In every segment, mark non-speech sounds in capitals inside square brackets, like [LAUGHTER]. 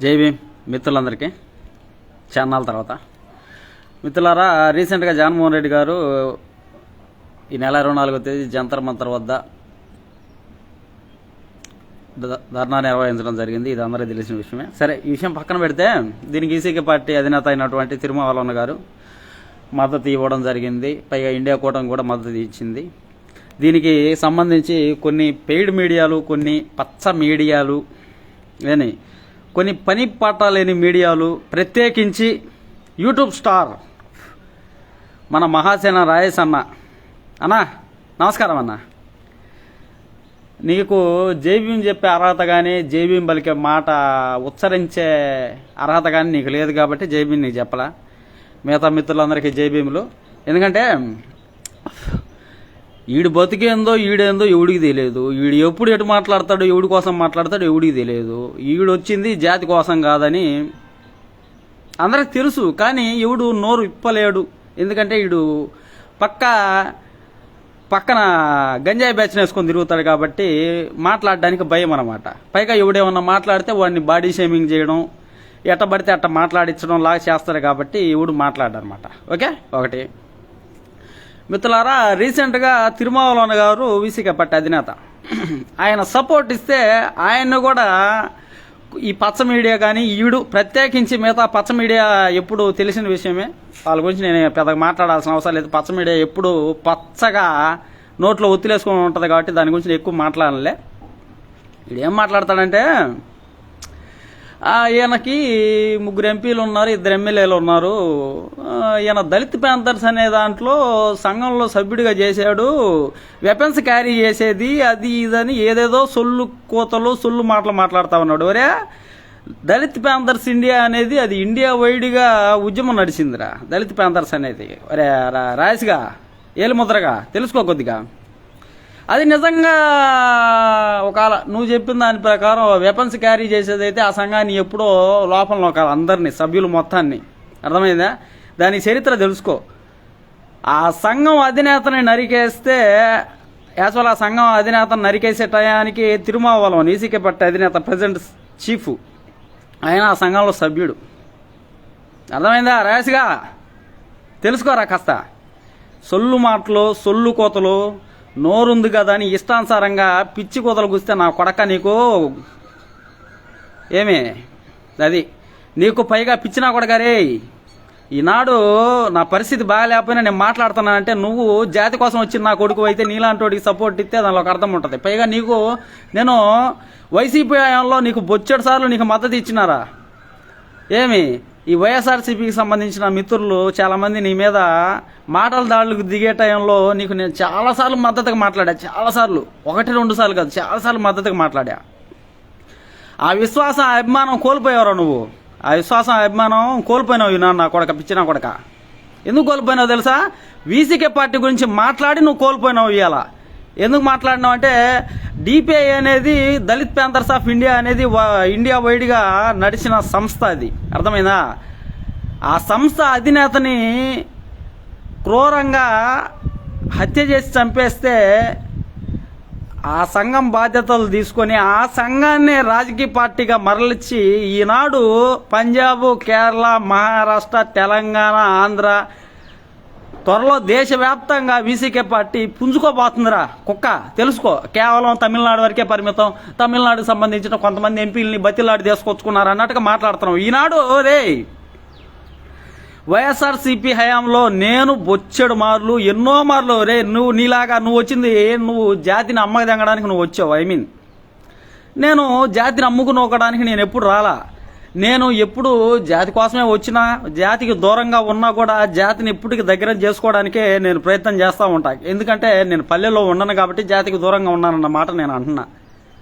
జై భీమ్ మిత్రులందరికీ. చాన్నాళ్ళ తర్వాత. మిత్రులారా రీసెంట్గా జగన్మోహన్ రెడ్డి గారు ఈ నెల ఇరవై నాలుగో తేదీ జంతర్ మంతర్ వద్ద ధర్నా నిర్వహించడం జరిగింది. ఇది అందరికీ తెలిసిన విషయమే. సరే ఈ విషయం పక్కన పెడితే దీనికి ఈసీకే పార్టీ అధినేత అయినటువంటి తిరుమావలన్న గారు మద్దతు ఇవ్వడం జరిగింది. పైగా ఇండియా కూటమి కూడా మద్దతు ఇచ్చింది. దీనికి సంబంధించి కొన్ని పెయిడ్ మీడియాలు కొన్ని పచ్చ మీడియాలు ఏని కొన్ని పని పాట లేని మీడియాలు ప్రత్యేకించి యూట్యూబ్ స్టార్ మన మహాసేన రాయేష్ అన్న. అన్నా నమస్కారం అన్న. నీకు జైభీం చెప్పే అర్హత కానీ జైభీం పలికే మాట ఉచ్చరించే అర్హత కానీ నీకు లేదు కాబట్టి జైబీం నీకు చెప్పలా. మిగతా మిత్రులందరికీ జైబీములు ఎందుకంటే ఈడు బతికేందో ఈడేందో ఎవడికి తెలియదు. ఈడు ఎప్పుడు ఎటు మాట్లాడతాడు ఎవడి కోసం మాట్లాడతాడు ఎవడికి తెలియదు. ఈడు వచ్చింది జాతి కోసం కాదని అందరికి తెలుసు కానీ ఎవడు నోరు ఇప్పలేడు ఎందుకంటే ఈడు పక్క పక్కన గంజాయి బ్యాచ్ వేసుకొని తిరుగుతాడు కాబట్టి మాట్లాడడానికి భయం అనమాట పైగా ఎవడేమన్నా మాట్లాడితే వాడిని బాడీ షేమింగ్ చేయడం ఎట్ట పడితే అట్ట మాట్లాడించడం లాగా చేస్తారు కాబట్టి ఎవడు మాట్లాడనమాట. ఓకే? ఒకటి. మిత్రులారా రీసెంట్గా తిరుమావలోన గారు వీసీకే పట్టి అధినేత. ఆయన సపోర్ట్ ఇస్తే ఆయన్ని కూడా ఈ పచ్చ మీడియా కానీ ఈడు ప్రత్యేకించి మిగతా పచ్చ మీడియా ఎప్పుడు తెలిసిన విషయమే. వాళ్ళ గురించి నేను పెద్దగా మాట్లాడాల్సిన అవసరం లేదు. పచ్చ మీడియా ఎప్పుడు పచ్చగా నోట్లో ఒత్తిలేసుకొని ఉంటుంది కాబట్టి దాని గురించి నేను ఎక్కువ మాట్లాడలే ఈడు మాట్లాడతాడంటే ఈయనకి ముగ్గురు ఎంపీలు ఉన్నారు ఇద్దరు ఎమ్మెల్యేలు ఉన్నారు. ఈయన దళిత్ ప్యాంథర్స్ అనే దాంట్లో సంఘంలో సభ్యుడిగా చేశాడు. వెపన్స్ క్యారీ చేసేది అది ఇదని ఏదేదో సొల్లు కోతలు సొల్లు మాటలు మాట్లాడుతా ఉన్నాడు. ఒరే దళిత్ ప్యాంథర్స్ ఇండియా అనేది అది ఇండియా వైడ్గా ఉద్యమం నడిచిందిరా దళిత్ ప్యాంథర్స్ అనేది. ఒరే రా- రాయస్గా ఏలుముద్రగా తెలుసుకో కొద్దిగా. అది నిజంగా ఒకవేళ నువ్వు చెప్పిన దాని ప్రకారం వెపన్స్ క్యారీ చేసేదైతే ఆ సంఘాన్ని ఎప్పుడో లోపల ఒక అందరినీ సభ్యులు మొత్తాన్ని. అర్థమైందా? దాని చరిత్ర తెలుసుకో. ఆ సంఘం అధినేతని నరికేస్తే యాక్చువల్ ఆ సంఘం అధినేతను నరికేసే టయానికి తిరుమావలం ఈసీకే పట్టే అధినేత ప్రజెంట్ చీఫ్. ఆయన ఆ సంఘంలో సభ్యుడు. అర్థమైందా? రాసిగా తెలుసుకోరా కాస్త? సొల్లు మాటలు సొల్లు కోతలు నోరుంది కదా అని ఇష్టానుసారంగా పిచ్చి కోతలు కూస్తే నా కొడక నీకు? ఏమి? అది నీకు పైగా పిచ్చినా కొడగారే ఈనాడు నా పరిస్థితి బాగాలేకపోయినా నేను మాట్లాడుతున్నానంటే నువ్వు జాతి కోసం వచ్చిన నా కొడుకు అయితే నీలాంటి సపోర్ట్ ఇస్తే దానిలో ఒక అర్థం ఉంటుంది. పైగా నీకు నేను వైసీపీ హయాంలో నీకు బొచ్చెడు సార్లు నీకు మద్దతు ఇచ్చినారా? ఏమి? ఈ వైఎస్ఆర్సీపీకి సంబంధించిన మిత్రులు చాలామంది నీ మీద మాటల దాడులకు దిగే టైంలో నీకు నేను చాలాసార్లు మద్దతుగా మాట్లాడా. చాలాసార్లు ఒకటి రెండు సార్లు కాదు చాలాసార్లు మద్దతుగా మాట్లాడా. ఆ విశ్వాసం అభిమానం కోల్పోయావరా నువ్వు. ఆ విశ్వాసం అభిమానం కోల్పోయినావు నా నా కొడక పిచ్చిన కొడక. ఎందుకు కోల్పోయినావు తెలుసా? వీసీకే పార్టీ గురించి మాట్లాడి నువ్వు కోల్పోయినావు ఇవాళ ఎందుకు మాట్లాడినాం అంటే డిపిఐ అనేది దళిత్ ప్యాంథర్స్ ఆఫ్ ఇండియా అనేది ఇండియా వైడ్గా నడిచిన సంస్థ అది. అర్థమైందా? ఆ సంస్థ అధినేతని క్రూరంగా హత్య చేసి చంపేస్తే ఆ సంఘం బాధ్యతలు తీసుకొని ఆ సంఘాన్ని రాజకీయ పార్టీగా మరలిచ్చి ఈనాడు పంజాబ్ కేరళ మహారాష్ట్ర తెలంగాణ ఆంధ్ర త్వరలో దేశవ్యాప్తంగా వీసీకే పార్టీ పుంజుకోబోతుందిరా. కుక్క తెలుసుకో కేవలం తమిళనాడు వరకే పరిమితం. తమిళనాడుకు సంబంధించిన కొంతమంది ఎంపీలని బతిలాడి తీసుకొచ్చుకున్నారు అన్నట్టుగా మాట్లాడుతున్నాం. ఈనాడు రే వైఎస్ఆర్సీపీ హయాంలో నేను బొచ్చెడు మార్లు ఎన్నో మార్లు రే నువ్వు నీలాగా నువ్వు వచ్చింది నువ్వు జాతిని అమ్మకి తెంగడానికి నువ్వు వచ్చావు ఐ మీన్. నేను జాతిని అమ్ముకుని నొక్కడానికి నేను ఎప్పుడు రాలా? నేను ఎప్పుడు జాతి కోసమే వచ్చినా జాతికి దూరంగా ఉన్నా కూడా జాతిని ఇప్పటికి దగ్గర చేసుకోవడానికే నేను ప్రయత్నం చేస్తూ ఉంటా. ఎందుకంటే నేను పల్లెల్లో ఉండను కాబట్టి జాతికి దూరంగా ఉన్నానన్న మాట నేను అంటున్నా.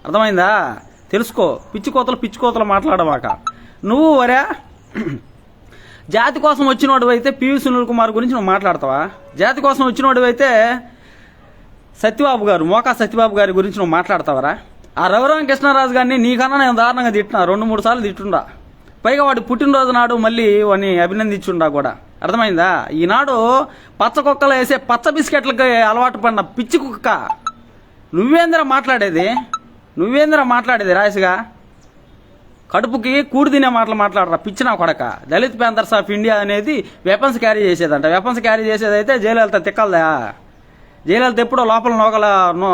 అర్థమైందా? తెలుసుకో. పిచ్చి కోతలు మాట్లాడమాక. నువ్వు వరే జాతి కోసం వచ్చినోడు అయితే పివి సునీల్ కుమార్ గురించి నువ్వు మాట్లాడతావా? జాతి కోసం వచ్చినోడు అయితే సత్యబాబు గారు మోకా సత్యబాబు గారి గురించి నువ్వు మాట్లాడతావరా? ఆ రఘురామ కృష్ణరాజు గారిని నీకన్నా నేను దారుణంగా తిట్టినా. రెండు మూడు సార్లు తిట్టుండా. పైగా వాడు పుట్టినరోజు నాడు మళ్ళీ వాడిని అభినందించుండా కూడా. అర్థమైందా? ఈనాడు పచ్చ కుక్కలు వేసే పచ్చ బిస్కెట్లకి అలవాటు పడిన పిచ్చి కుక్క. నువ్వేందిరా మాట్లాడేది? నువ్వేందిరా మాట్లాడేది రాయసుగా కడుపుకి కూడి తినే మాటలు మాట్లాడరా పిచ్చిన కొడక. దళిత్ ప్యాంథర్స్ ఆఫ్ ఇండియా అనేది వెపన్స్ క్యారీ చేసేదంట. వెపన్స్ క్యారీ చేసేదైతే జయలలిత తిక్కలదా? జయలలిత ఎప్పుడో లోపల నోకల నో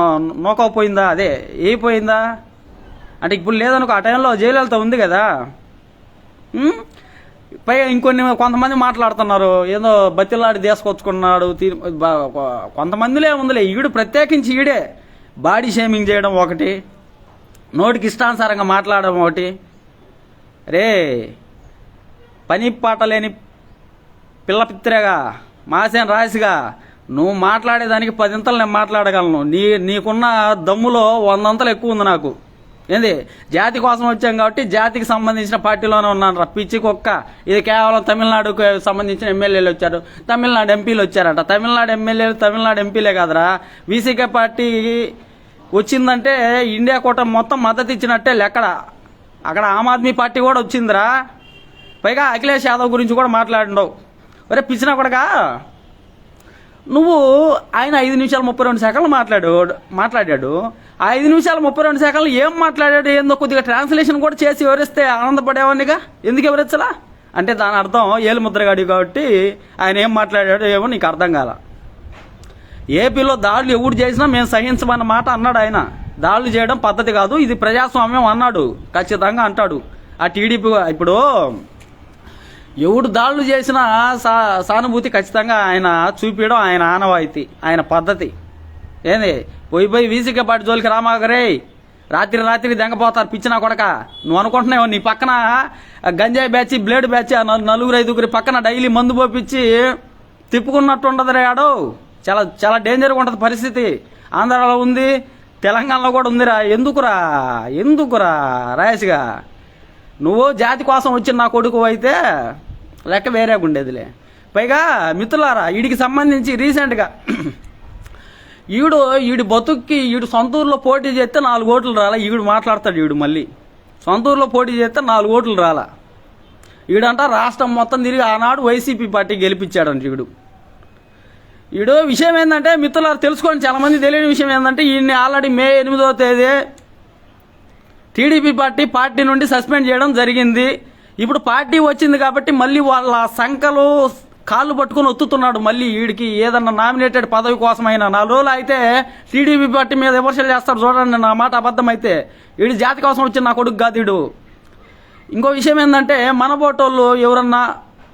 నోకపోయిందా అదే ఏ పోయిందా అంటే ఇప్పుడు లేదనుకో ఆ టైంలో జయలలిత ఉంది కదా. పైగా ఇంకొన్ని కొంతమంది మాట్లాడుతున్నారు. ఏదో బతిలాడి తీసుకొచ్చుకున్నాడు తీ- కొంతమందిలే ఉందిలే. ఈడు ప్రత్యేకించి ఈడే. బాడీ షేమింగ్ చేయడం ఒకటి. నోటికి ఇష్టానుసారంగా మాట్లాడడం ఒకటి. రే పని పాట లేని పిల్ల పిత్రేగా మాసేన రాసిగా నువ్వు మాట్లాడేదానికి పదింతలు నేను మాట్లాడగలను. నీ నీకున్న దమ్ములో వందంతలు ఎక్కువ ఉంది నాకు. ఏంది? జాతి కోసం వచ్చాం కాబట్టి జాతికి సంబంధించిన పార్టీలోనే ఉన్నాను రా. పిచ్చి కుక్క. ఇది కేవలం తమిళనాడుకు సంబంధించిన ఎమ్మెల్యేలు వచ్చారు. తమిళనాడు ఎంపీలు వచ్చారట. తమిళనాడు ఎమ్మెల్యేలు తమిళనాడు ఎంపీలే కాదురా. వీసీకే పార్టీ వచ్చిందంటే ఇండియా కూటమి మొత్తం మద్దతు ఇచ్చినట్టే లెక్కడ. అక్కడ ఆమ్ ఆద్మీ పార్టీ కూడా వచ్చిందిరా. పైగా అఖిలేష్ యాదవ్ గురించి కూడా మాట్లాడినావు ఒరే పిచ్చిన కూడా నువ్వు ఆయన ఐదు నిమిషాలు ముప్పై రెండు సెకండ్లు మాట్లాడు మాట్లాడాడు. ఆ ఐదు నిమిషాలు ముప్పై రెండు సెకండ్లు ఏం మాట్లాడాడు ఏందో కొద్దిగా ట్రాన్స్లేషన్ కూడా చేసి వివరిస్తే ఆనందపడేవాడినిగా? ఎందుకు వివరించలా? అంటే దాని అర్థం ఏలు ముద్రగాడు కాబట్టి ఆయన ఏం మాట్లాడాడో ఏమో నీకు అర్థం కాల. ఏపీలో దాడులు ఎవడు చేసినా మేము సహించమన్న మాట అన్నాడు ఆయన. దాడులు చేయడం పద్ధతి కాదు ఇది ప్రజాస్వామ్యం అన్నాడు. ఖచ్చితంగా అంటాడు. ఆ టీడీపీ ఇప్పుడు ఎవడు దాడులు చేసినా సా సానుభూతి ఖచ్చితంగా ఆయన చూపించడం ఆయన ఆనవాయితీ ఆయన పద్ధతి. ఏంది? పోయి పోయి వీసిక పాటి జోలికి రామాగరే రాత్రి రాత్రి దెంగపోతారు పిచ్చిన కొడక. నువ్వు అనుకుంటున్నావు నీ పక్కన గంజాయి బ్యాచ్ బ్లేడ్ బ్యాచ్ నలుగురు ఐదుగురి పక్కన డైలీ మందు పోపించి తిప్పుకున్నట్టు ఉండదు రేడు చాలా చాలా డేంజర్గా ఉంటుంది పరిస్థితి. ఆంధ్రాలో ఉంది తెలంగాణలో కూడా ఉందిరా. ఎందుకురా? ఎందుకురా రాయసిగా నువ్వు జాతి కోసం వచ్చిన నా కొడుకు అయితే లెక్క వేరేగా ఉండేదిలే. పైగా మిత్రులారా వీడికి సంబంధించి రీసెంట్గా ఈడు ఈడు బతుక్కి ఈడు సొంత ఊర్లో పోటీ చేస్తే నాలుగు ఓట్లు రాలా. ఈడు మాట్లాడతాడు ఈడు మళ్ళీ. సొంత ఊర్లో పోటీ చేస్తే నాలుగు ఓట్లు రాలా. ఈడంట రాష్ట్రం మొత్తం తిరిగి ఆనాడు వైసీపీ పార్టీ గెలిపించాడంట ఈడు. ఈడు విషయం ఏంటంటే మిత్రులారు తెలుసుకోండి. చాలామంది తెలియని విషయం ఏంటంటే ఈయన్ని ఆల్రెడీ మే ఎనిమిదో తేదీ టీడీపీ పార్టీ పార్టీ నుండి సస్పెండ్ చేయడం జరిగింది. ఇప్పుడు పార్టీ వచ్చింది కాబట్టి మళ్ళీ వాళ్ళ సంఖలు కాళ్ళు పట్టుకొని ఒత్తుతున్నాడు మళ్ళీ వీడికి ఏదన్నా నామినేటెడ్ పదవి కోసమైనా నా రోజులు అయితే టీడీపీ పార్టీ మీద విమర్శలు చేస్తారు చూడండి నా మాట అబద్ధం అయితే. వీడి జాతి కోసం వచ్చిన నా కొడుకు కాదు వీడు ఇంకో విషయం ఏంటంటే మన బోటోళ్ళు ఎవరన్నా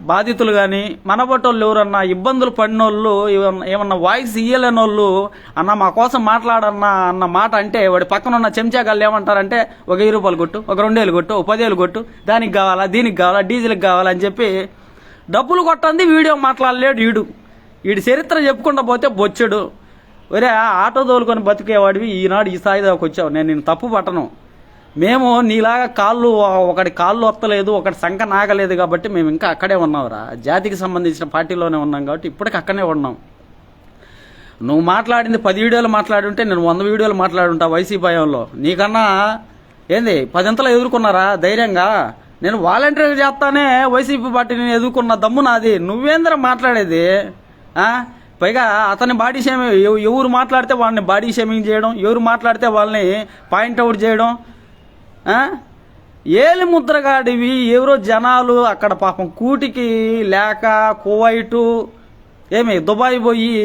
బాధితులు కానీ మనబట్టోళ్ళు ఎవరన్నా ఇబ్బందులు పడినోళ్ళు ఏమన్నా- ఏమన్నా వాయిస్ ఇయ్యలేని వాళ్ళు అన్న మా కోసం మాట్లాడన్నా అన్న మాట అంటే వాడి పక్కన ఉన్న చెంచాగాళ్ళు ఏమంటారంటే ఒక వెయ్యి రూపాయలు కొట్టు ఒక రెండేళ్ళు కొట్టు ఒక పదేళ్ళు కొట్టు దానికి కావాలా దీనికి కావాలా డీజిల్కి కావాలా అని చెప్పి డబ్బులు కొట్టంది వీడియో మాట్లాడలేడు వీడు వీడి చరిత్ర చెప్పుకుండా పోతే బొచ్చడు. ఒరే ఆటో తోలుకొని బతికేవాడివి ఈనాడు ఈ స్థాయి దాకా వచ్చావు. నేను నేను తప్పు పట్టను. మేము నీలాగా కాళ్ళు ఒకటి కాళ్ళు వస్తలేదు ఒకటి సంఖ నాగలేదు కాబట్టి మేము ఇంకా అక్కడే ఉన్నావురా. జాతికి సంబంధించిన పార్టీలోనే ఉన్నాం కాబట్టి ఇప్పటికి అక్కడనే ఉన్నాం. నువ్వు మాట్లాడింది పది వీడియోలు మాట్లాడుంటే నేను వంద వీడియోలు మాట్లాడుంటా వైసీపీ భయంలో. నీకన్నా ఏంది పదింతలు ఎదుర్కొన్నారా? ధైర్యంగా? నేను వాలంటీర్ చేస్తానే వైసీపీ పార్టీని ఎదుర్కొన్న దమ్ము నాది. నువ్వేంద్ర మాట్లాడేది? పైగా అతని బాడీ షేమింగ్ ఎవరు మాట్లాడితే వాళ్ళని బాడీ షేమింగ్ చేయడం ఎవరు మాట్లాడితే వాళ్ళని పాయింట్అవుట్ చేయడం ఏలి ముద్రగాడివి ఎవరో జనాలు అక్కడ పాపం కూటికి లేక కువైటు ఏమి దుబాయ్ పోయి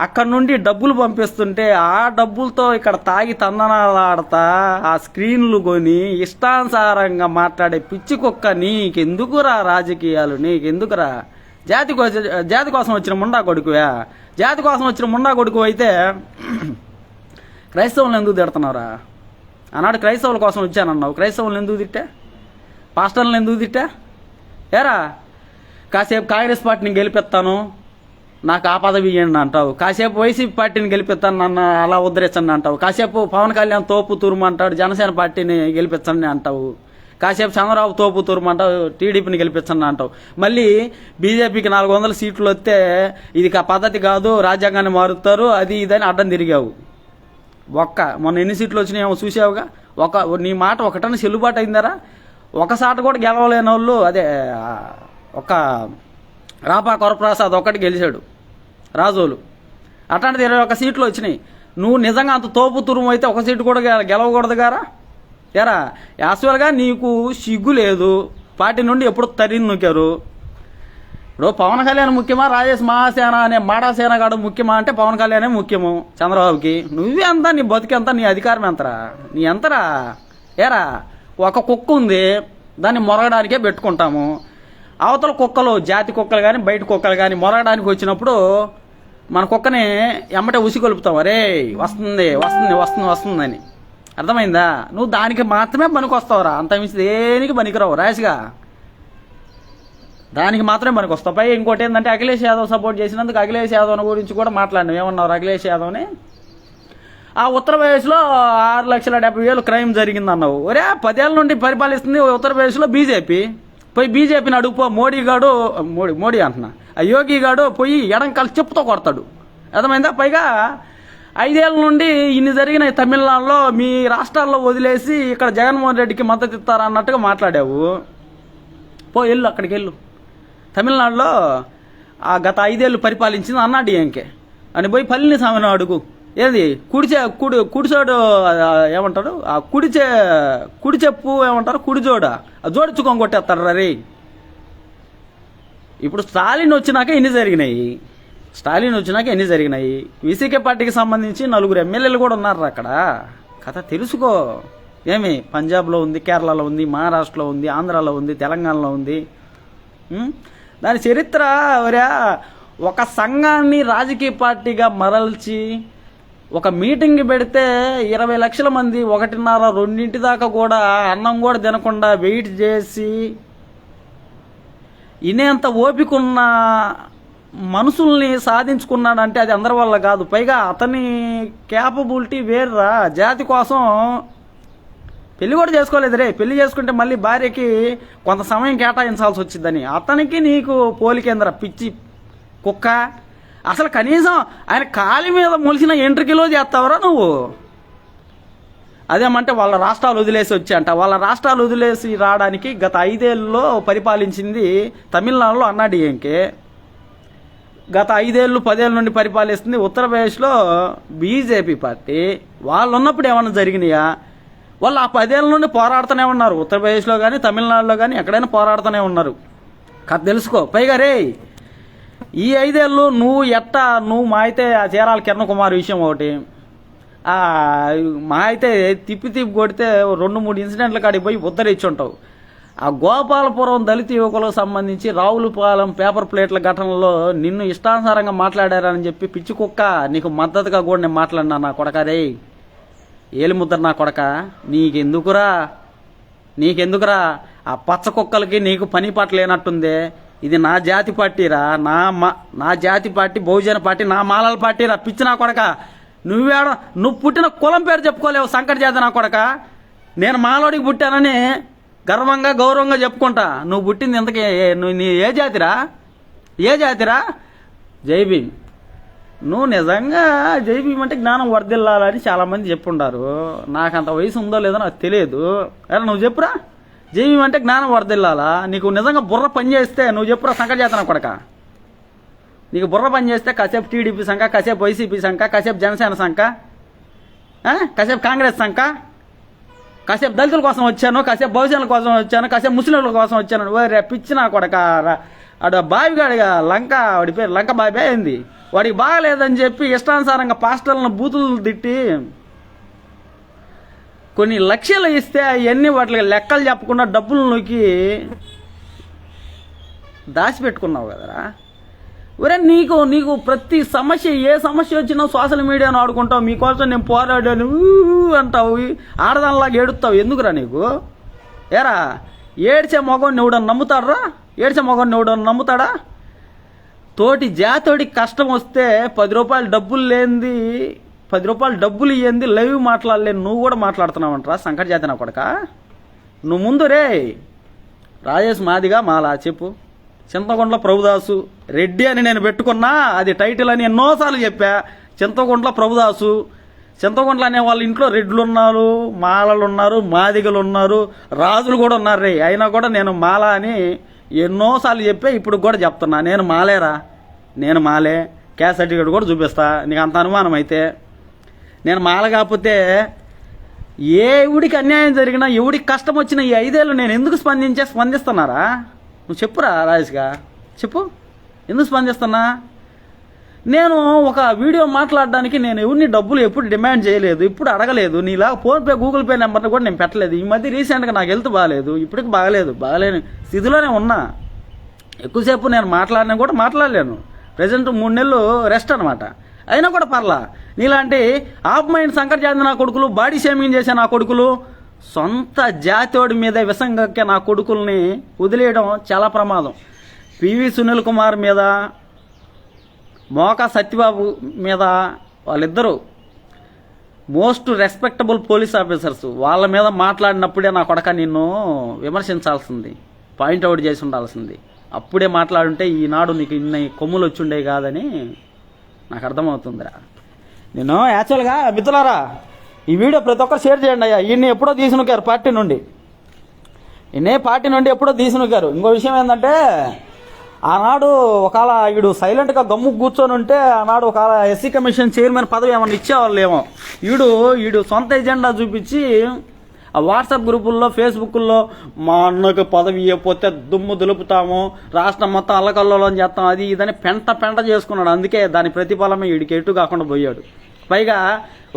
అక్కడ నుండి డబ్బులు పంపిస్తుంటే ఆ డబ్బులతో ఇక్కడ తాగి తందనాలాడతా ఆ స్క్రీన్లు కొని ఇష్టానుసారంగా మాట్లాడే పిచ్చి కుక్క నీకెందుకురా రాజకీయాలు నీకెందుకురా? జాతి కోసం జాతి కోసం వచ్చిన ముండా కొడుకువా? జాతి కోసం వచ్చిన ముండా కొడుకు అయితే [CLEARS THROAT] క్రైస్తవులను ఎందుకు తిడుతున్నారా ఆనాడు క్రైస్తవుల కోసం వచ్చానన్నావు. క్రైస్తవులను ఎందుకు తిట్టా? పాస్టర్లను ఎందుకు తిట్టా? ఏరా? కాసేపు కాంగ్రెస్ పార్టీని గెలిపిస్తాను నాకు ఆ పదవి ఇవ్వండి అంటావు. కాసేపు వైసీపీ పార్టీని గెలిపిస్తాను నన్ను అలా ఉద్ధరించండి అంటావు. కాసేపు పవన్ కళ్యాణ్ తోపు తురుమంటాడు జనసేన పార్టీని గెలిపించండి అంటావు. కాసేపు చంద్రబాబు తోపు తురుమంటావు టీడీపీని గెలిపించండి అంటావు. మళ్ళీ బీజేపీకి నాలుగు వందల సీట్లు వస్తే ఇది కా పద్ధతి కాదు రాజ్యాంగాన్ని మారుతారు అది ఇదని అడ్డం తిరిగావు. ఒక్క మొన్న ఎన్ని సీట్లు వచ్చినాయేమో చూసావుగా? ఒక నీ మాట ఒకటన చెల్లుబాటు అయిందరా? ఒకసారి కూడా గెలవలేని వాళ్ళు అదే ఒక రాపా కొరప్రసాద్ ఒక్కటి గెలిచాడు రాజోలు. అట్లాంటిది ఇరవై ఒక్క సీట్లు వచ్చినాయి. నువ్వు నిజంగా అంత తోపు తురుము అయితే ఒక సీటు కూడా గెలవకూడదు గారా? ఎరా యాక్చువల్గా నీకు సిగ్గు లేదు. పార్టీ నుండి ఎప్పుడు తరిని నొక్కారు. ఇప్పుడు పవన్ కళ్యాణ్ ముఖ్యమా రాజేష్ మహాసేన అనే మాడాసేన గాడు ముఖ్యమా అంటే పవన్ కళ్యాణే ముఖ్యము చంద్రబాబుకి. నువ్వే అంతా నీ బతికెంత నీ అధికారం ఎంతరా? నీ ఎంతరా? ఏరా? ఒక కుక్క ఉంది దాన్ని మొరగడానికే పెట్టుకుంటాము. అవతల కుక్కలు జాతి కుక్కలు కానీ బయట కుక్కలు కానీ మొరగడానికి వచ్చినప్పుడు మన కుక్కని ఎమ్మటే ఉసిగొలుపుతాం అరే వస్తుంది వస్తుంది వస్తుంది వస్తుందని. అర్థమైందా? నువ్వు దానికి మాత్రమే పనికొస్తావురా. అంత మించి దేనికి పనికిరావు రాసిగా. దానికి మాత్రమే మనకు వస్తాం. పై ఇంకోటి ఏంటంటే అఖిలేష్ యాదవ్ సపోర్ట్ చేసినందుకు అఖిలేష్ యాదవ్ గురించి కూడా మాట్లాడినాం. ఏమన్నారు అఖిలేష్ యాదవ్ని? ఆ ఉత్తరప్రదేశ్లో ఆరు లక్షల డెబ్బై వేలు క్రైమ్ జరిగింది అన్నావు ఒరే పదేళ్ళ నుండి పరిపాలిస్తుంది ఉత్తరప్రదేశ్లో బీజేపీ. పోయి బీజేపీని అడుగుపో మోడీ గాడు మోడీ మోడీ అంటున్నా. ఆ యోగి గాడు పోయి ఎడం కలిసి చెప్పుతో కొడతాడు. అర్థమైందా? పైగా ఐదేళ్ళ నుండి ఇన్ని జరిగినాయి తమిళనాడులో మీ రాష్ట్రాల్లో వదిలేసి ఇక్కడ జగన్మోహన్ రెడ్డికి మద్దతు ఇస్తారన్నట్టుగా మాట్లాడావు. పో వెళ్ళు అక్కడికి వెళ్ళు. తమిళనాడులో ఆ గత ఐదేళ్ళు పరిపాలించింది అన్నాడు డిఎంకే అని పోయి పళనిస్వామిని అడుగు. ఏది? కుడిచే కుడి కుడిచోడు ఏమంటాడు ఆ కుడిచే కుడిచెప్పు ఏమంటారు? కుడిజోడ. ఆ జోడించుకొని కొట్టేస్తాడు రే ఇప్పుడు స్టాలిన్ వచ్చినాక ఎన్ని జరిగినాయి? స్టాలిన్ వచ్చినాక ఎన్ని జరిగినాయి? విసికే పార్టీకి సంబంధించి నలుగురు ఎమ్మెల్యేలు కూడా ఉన్నారు అక్కడ. కథ తెలుసుకో. ఏమి? పంజాబ్లో ఉంది కేరళలో ఉంది మహారాష్ట్రలో ఉంది ఆంధ్రాలో ఉంది తెలంగాణలో ఉంది. దాని చరిత్ర ఒరా ఒక సంఘాన్ని రాజకీయ పార్టీగా మరల్చి ఒక మీటింగ్ పెడితే ఇరవై లక్షల మంది ఒకటిన్నర రెండింటి దాకా కూడా అన్నం కూడా తినకుండా వెయిట్ చేసి ఇనేంత ఓపికన్న మనుషుల్ని సాధించుకున్నాడంటే అది అందరి వల్ల కాదు. పైగా అతని క్యాపబిలిటీ వేర్రా. జాతి కోసం పెళ్ళి కూడా చేసుకోలేదు రే పెళ్ళి చేసుకుంటే మళ్ళీ భార్యకి కొంత సమయం కేటాయించాల్సి వచ్చిందని అతనికి నీకు పోలికేంద్ర పిచ్చి కుక్క. అసలు కనీసం ఆయన కాలి మీద మొలిసిన ఎంట్రికిలో చేస్తావురా నువ్వు? అదేమంటే వాళ్ళ రాష్ట్రాలు వదిలేసి వచ్చాయంట. వాళ్ళ రాష్ట్రాలు వదిలేసి రావడానికి గత ఐదేళ్ళలో పరిపాలించింది తమిళనాడులో అన్నాడీఎంకే గత ఐదేళ్ళు పదేళ్ళ నుండి పరిపాలిస్తుంది ఉత్తరప్రదేశ్లో బీజేపీ పార్టీ. వాళ్ళు ఉన్నప్పుడు ఏమైనా జరిగినాయా? వాళ్ళు ఆ పదేళ్ళ నుండి పోరాడుతూనే ఉన్నారు. ఉత్తరప్రదేశ్లో కానీ తమిళనాడులో కానీ ఎక్కడైనా పోరాడుతూనే ఉన్నారు. కథ తెలుసుకో. పైగా రే ఈ ఐదేళ్ళు నువ్వు ఎట్టా నువ్వు మా అయితే ఆ చీరాల కిరణ్ కుమార్ విషయం ఒకటి మా అయితే తిప్పి తిప్పి కొడితే రెండు మూడు ఇన్సిడెంట్ల కాడికి పోయి ఉద్ధరించి ఉంటావు. ఆ గోపాలపురం దళిత యువకులకు సంబంధించి రావులపాలెం పేపర్ ప్లేట్ల ఘటనలో నిన్ను ఇష్టానుసారంగా మాట్లాడారని చెప్పి పిచ్చి కుక్క నీకు మద్దతుగా కూడా నేను మాట్లాడినా నా కొడకరే ఏలిముద్ర నా కొడక నీకెందుకురా? నీకెందుకురా? ఆ పచ్చ కుక్కలకి నీకు పని పాట లేనట్టుందే. ఇది నా జాతి పార్టీరా నా మా నా జాతి పార్టీ బహుజన పార్టీ నా మాలల పార్టీరా పిచ్చి నా కొడక. నువ్వేడ నువ్వు పుట్టిన కులం పేరు చెప్పుకోలేవు సంకట జాతి నా కొడక. నేను మాలోడికి పుట్టానని గర్వంగా గౌరవంగా చెప్పుకుంటా. నువ్వు పుట్టింది ఇంతకీ నువ్వు నీ ఏ జాతిరా? ఏ జాతిరా? జై భీమ్. నువ్వు నిజంగా జైబీమ్ అంటే జ్ఞానం వర్ధిల్లాలని చాలామంది చెప్పుండారు చెప్పుంటారు. నాకు అంత వయసు ఉందో లేదో నాకు తెలియదు. అరే నువ్వు చెప్పురా? జైబీమ్ అంటే జ్ఞానం వర్ధిల్లాలా? నీకు నిజంగా బుర్ర పని చేస్తే నువ్వు చెప్పురా సంకట చేతన కొడక. నీకు బుర్ర పని చేస్తే కాసేపు టీడీపీ సంఖ కాసేపు వైసీపీ సంఖ కాసేపు జనసేన సంఖ కాసేపు కాంగ్రెస్ సంఖ కాసేపు దళితుల కోసం వచ్చాను కాసేపు బహుజనుల కోసం వచ్చాను కాసేపు ముస్లింల కోసం వచ్చాను. ఓ రే పిచ్చి నా కొడక ఆడు బావిగాడిగా లంక వాడి పేరు లంక బావి అయింది. వాడికి బాగలేదని చెప్పి ఇష్టానుసారంగా పాస్టర్లను బూతులు తిట్టి కొన్ని లక్ష్యాలు ఇస్తే అవన్నీ వాటికి లెక్కలు చెప్పకుండా డబ్బులు నొక్కి దాచిపెట్టుకున్నావు కదరా? ఒరే నీకు నీకు ప్రతి సమస్య ఏ సమస్య వచ్చినా సోషల్ మీడియాను ఆడుకుంటావు మీకోసం నేను పోరాడాను అంటావు ఆడదానిలాగా ఏడుస్తావు ఎందుకురా నీకు? ఏరా? ఏడ్చే మగవాడిని ఎవడని నమ్ముతాడరా? ఏడ్చే మగవాడిని ఎవడని నమ్ముతాడా? తోటి జాతోడికి కష్టం వస్తే పది రూపాయలు డబ్బులు లేనిది పది రూపాయలు డబ్బులు ఇయ్యంది లైవ్ మాట్లాడలేను నువ్వు కూడా మాట్లాడుతున్నావంటరా సంకట జాతి నా కొడక? నువ్వు ముందు రే. రాజేష్ మాదిగా మాలా చెప్పు. చింతగుండ్ల ప్రభుదాసు రెడ్డి అని నేను పెట్టుకున్నా అది టైటిల్ అని ఎన్నోసార్లు చెప్పా. చింతగుండ్ల ప్రభుదాసు చింతకొండల అనే వాళ్ళ ఇంట్లో రెడ్లు ఉన్నారు మాలలు ఉన్నారు మాదిగలు ఉన్నారు రాజులు కూడా ఉన్నారు రే. అయినా కూడా నేను మాల అని ఎన్నోసార్లు చెప్పే ఇప్పుడు కూడా చెప్తున్నా. నేను మాలేరా? నేను మాలే. క్యాస్ట్ సర్టిఫికేట్ కూడా చూపిస్తా. నీకు అంత అనుమానం అయితే. నేను మాల కాకపోతే ఏ ఎవడికి అన్యాయం జరిగినా ఎవడికి కష్టం వచ్చినా ఈ ఐదేళ్ళు నేను ఎందుకు స్పందించే స్పందిస్తున్నారా? నువ్వు చెప్పురా రాజేష్గా. చెప్పు. ఎందుకు స్పందిస్తున్నా? నేను ఒక వీడియో మాట్లాడడానికి నేను ఎవరిని డబ్బులు ఎప్పుడు డిమాండ్ చేయలేదు ఇప్పుడు అడగలేదు. నీలా ఫోన్పే గూగుల్ పే నెంబర్ని కూడా నేను పెట్టలేదు. ఈ మధ్య రీసెంట్గా నాకు హెల్త్ బాగాలేదు. ఇప్పటికి బాగలేదు. బాగలేని స్థితిలోనే ఉన్నా. ఎక్కువసేపు నేను మాట్లాడినా కూడా మాట్లాడలేను. ప్రజెంట్ మూడు నెలలు రెస్ట్ అనమాట అయినా కూడా పర్లా. నీలాంటి ఆఫ్ మైండ్ సంకట జాతి నా కొడుకులు బాడీ షేమింగ్ చేసే నా కొడుకులు సొంత జాతోడి మీద విసంగక్కే నా కొడుకుల్ని వదిలేయడం చాలా ప్రమాదం. పివి సునీల్ కుమార్ మీద మోకా సత్యబాబు మీద వాళ్ళిద్దరూ మోస్ట్ రెస్పెక్టబుల్ పోలీస్ ఆఫీసర్స్ వాళ్ళ మీద మాట్లాడినప్పుడే నా కొడక నిన్ను విమర్శించాల్సింది పాయింట్అవుట్ చేసి ఉండాల్సింది. అప్పుడే మాట్లాడుంటే ఈనాడు నీకు ఇన్ని కొమ్ములు వచ్చిండే కాదని నాకు అర్థమవుతుందిరా. నేను యాక్చువల్గా మిత్రులారా ఈ వీడియో ప్రతి ఒక్కరు షేర్ చేయండి అయ్యా. ఈయన్ని ఎప్పుడో తీసునుకారు పార్టీ నుండి. ఈయనే పార్టీ నుండి ఎప్పుడో తీసునుకారు ఇంకో విషయం ఏంటంటే ఆనాడు ఒకవేళ వీడు సైలెంట్గా గమ్ము కూర్చొని ఉంటే ఆనాడు ఒకవేళ ఎస్సీ కమిషన్ చైర్మన్ పదవి ఏమన్నా ఇచ్చేవాళ్ళు ఏమో వీడు వీడు సొంత ఎజెండా చూపించి ఆ వాట్సాప్ గ్రూపుల్లో ఫేస్బుక్లో మా అన్నకు పదవి ఇవ్వకపోతే దుమ్ము దులుపుతాము రాష్ట్రం మొత్తం అల్లకల్లోలం చేస్తాం అది ఇదని పెంట పెంట చేసుకున్నాడు. అందుకే దాని ప్రతిఫలమే వీడికి ఎటు కాకుండా పోయాడు. పైగా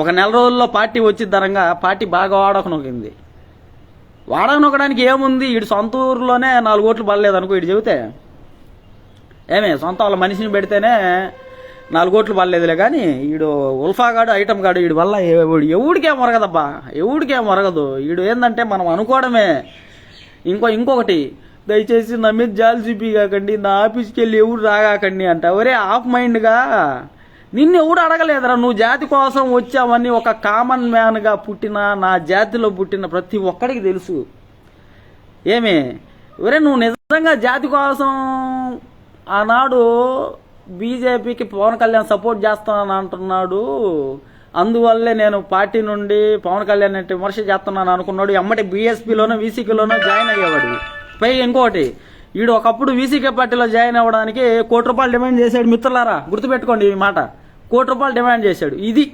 ఒక నెల రోజుల్లో పార్టీ వచ్చిద్దరంగా పార్టీ బాగా వాడకనొకింది వాడకనొకడానికి ఏముంది? వీడు సొంత ఊర్లోనే నాలుగు ఓట్లు పడలేదు అనుకో వీడు చెబితే. ఏమే సొంత వాళ్ళ మనిషిని పెడితేనే నాలుగోట్లు పడలేదులే కానీ వీడు ఉల్ఫాగాడు ఐటమ్ గాడు వీడి వల్ల ఎవడు ఎవడికే మొరగదబ్బా. ఎవడికే మొరగదు. వీడు ఏంటంటే మనం అనుకోవడమే. ఇంకో ఇంకొకటి దయచేసి నా మీద జాలి చూపిగాకండి నా ఆఫీస్కి వెళ్ళి ఎవరు రాగాకండి అంట. ఒరే ఆఫ్ మైండ్గా. నిన్ను ఎవడు అడగలేదురా నువ్వు జాతి కోసం వచ్చావని ఒక కామన్ మ్యాన్గా పుట్టిన నా జాతిలో పుట్టిన ప్రతి ఒక్కడికి తెలుసు. ఏమే? ఒరే నువ్వు నిజంగా జాతి కోసం ఆనాడు బీజేపీకి పవన్ కళ్యాణ్ సపోర్ట్ చేస్తానని అంటున్నాడు. అందువల్లే నేను పార్టీ నుండి పవన్ కళ్యాణ్ అంటే విమర్శ చేస్తున్నాను అనుకున్నాడు. ఎమ్మటి బీఎస్పీలోనో వీసీకీలోనో జాయిన్ అయ్యేవాడు. పై ఇంకోటి వీడు ఒకప్పుడు వీసీకే పార్టీలో జాయిన్ అవ్వడానికి కోటి రూపాయలు డిమాండ్ చేశాడు. మిత్రులారా గుర్తుపెట్టుకోండి ఈ మాట. కోటి రూపాయలు డిమాండ్ చేశాడు. ఇది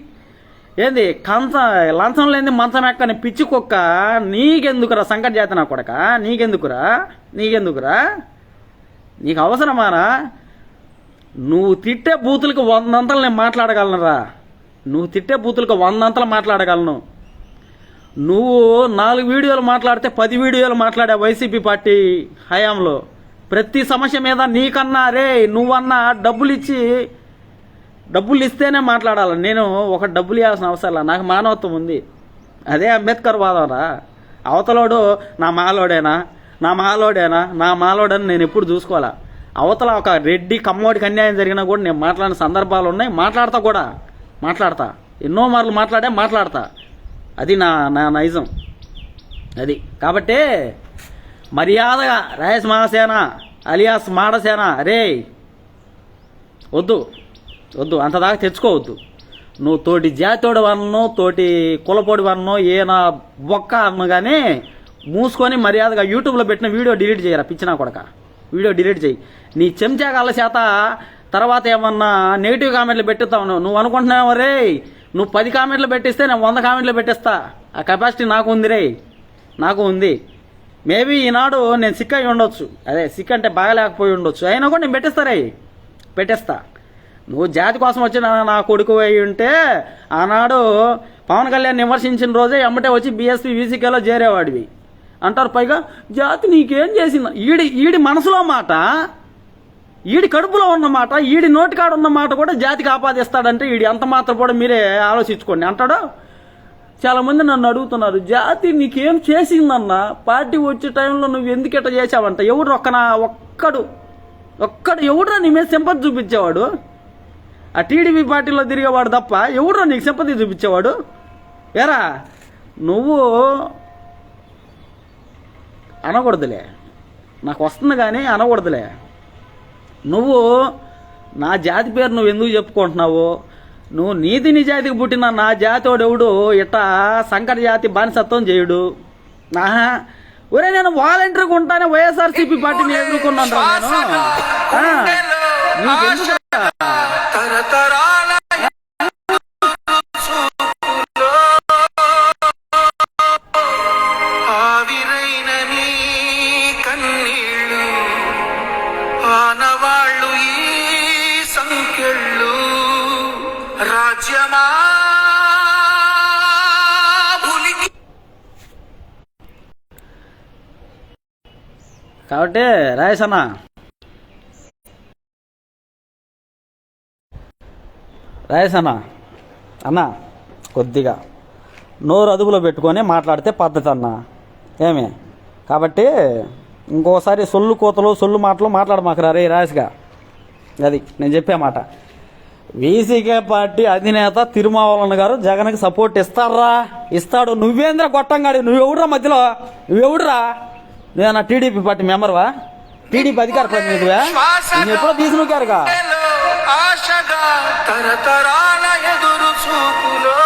ఏంది? కంచ లంచం లేని మంచం ఎక్కని పిచ్చి కుక్క నీకెందుకురా సంకట చేత నా కొడక? నీకెందుకురా? నీకెందుకురా? నీకు అవసరమారా నువ్వు తిట్టే బూతులకు వందంతలు నేను మాట్లాడగలనురా. నువ్వు తిట్టే బూతులకు వందంతలు మాట్లాడగలను. నువ్వు నాలుగు వీడియోలు మాట్లాడితే పది వీడియోలు మాట్లాడే వైసీపీ పార్టీ హయాంలో. ప్రతి సమస్య మీద నీకన్నా రే నువ్వన్నా డబ్బులు ఇచ్చి డబ్బులు ఇస్తేనే మాట్లాడాలి? నేను ఒక డబ్బులు ఇవ్వాల్సిన అవసరం లేదు. నాకు మానవత్వం ఉంది. అదే అంబేద్కర్ వాదం రా అవతలోడు నా మాలోడేనా? నా మాలోడేనా? నా మాలోడని నేను ఎప్పుడు చూసుకోవాలా? అవతల ఒక రెడ్డి కమ్మోడికి అన్యాయం జరిగినా కూడా నేను మాట్లాడిన సందర్భాలు ఉన్నాయి. మాట్లాడతా కూడా. మాట్లాడతా. ఎన్నో మార్లు మాట్లాడే? మాట్లాడతా. అది నా నా నైజం. అది. కాబట్టి మర్యాదగా రాయస్ మహాసేన అలియాస్ మాడసేన రే వద్దు. వద్దు. అంత దాకా తెచ్చుకోవద్దు. నువ్వు తోటి జాతోడి వన్నో తోటి కులపోడి వన్నో ఏ నా బొక్క అన్నగానే మూసుకొని మర్యాదగా యూట్యూబ్లో పెట్టిన వీడియో డిలీట్ చేయరా పిచ్చినా కొడక? వీడియో డిలీట్ చేయి. నీ చెంచాగాళ్ళ చేత తర్వాత ఏమన్నా నెగిటివ్ కామెంట్లు పెట్టిస్తావు నువ్వు. నువ్వు అనుకుంటున్నావు రే నువ్వు పది కామెంట్లు పెట్టిస్తే నేను వంద కామెంట్లు పెట్టేస్తా. ఆ కెపాసిటీ నాకు ఉంది రే నాకు ఉంది. మేబీ ఈనాడు నేను సిక్ అయి ఉండొచ్చు. అదే సిక్ అంటే బాగలేకపోయి ఉండొచ్చు. అయినా కూడా నేను పెట్టేస్తారే పెట్టేస్తా. నువ్వు జాతి కోసం వచ్చిన నా కొడుకు అయి ఉంటే ఆనాడు పవన్ కళ్యాణ్ విమర్శించిన రోజే ఎమ్మటే వచ్చి బీఎస్పీ వీసీకేలో చేరేవాడివి. అంటారు పైగా జాతి నీకేం చేసింది? ఈడి ఈడి మనసులో మాట ఈడి కడుపులో ఉన్న మాట ఈడి నోటికాడ ఉన్న మాట కూడా జాతికి ఆపాదిస్తాడంటే ఈడి ఎంత మాత్రం కూడా మీరే ఆలోచించుకోండి. అంటాడు? చాలామంది నన్ను అడుగుతున్నారు జాతి నీకేం చేసిందన్న? పార్టీ వచ్చే టైంలో నువ్వు ఎందుకు ఇట్లా చేసావంట ఎవడు ఒక్కనా ఒక్కడు ఒక్కడు ఎవడురా నీ మీద సింపతి చూపించేవాడు? ఆ టీడీపీ పార్టీలో తిరిగేవాడు తప్ప ఎవడురా నీకు సింపతి చూపించేవాడు? ఏరా నువ్వు అనకూడదులే. నాకు వస్తుంది కానీ అనకూడదులే. నువ్వు నా జాతి పేరు నువ్వు ఎందుకు చెప్పుకుంటున్నావు? నువ్వు నీతి నిజాతికి పుట్టిన నా జాతోడెవడు ఇట్ట సంకట జాతి బానిసత్వం చేయుడు. ఆహా. ఒరే నేను వాలంటీర్గా ఉంటానే వైఎస్ఆర్సీపీ పార్టీని ఎదుర్కొన్నాను నేను. కాబట్టి రాయేష్ అన్న రాయేష్ అన్న అన్న కొద్దిగా. నోరు అదుపులో పెట్టుకొని మాట్లాడితే పద్ధతి అన్న. ఏమి? కాబట్టి ఇంకోసారి సొల్లు కోతలు సొల్లు మాటలు మాట్లాడమాకరా రే రాజుగా అది నేను చెప్పే మాట. వీసీకే పార్టీ అధినేత తిరుమావలన్న గారు జగన్కి సపోర్ట్ ఇస్తారా ఇస్తాడు. నువ్వేంద్ర గొట్టంగాడి? నువ్వెవడురా మధ్యలో? నువ్వెవడురా? నేను టీడీపీ పార్టీ మెంబర్వా? టీడీపీ అధికార ప్రతినిధివా నేను ఎప్పుడో తీసుకున్నారుగా ఆశగా తరతరాల ఎదురు చూపులో.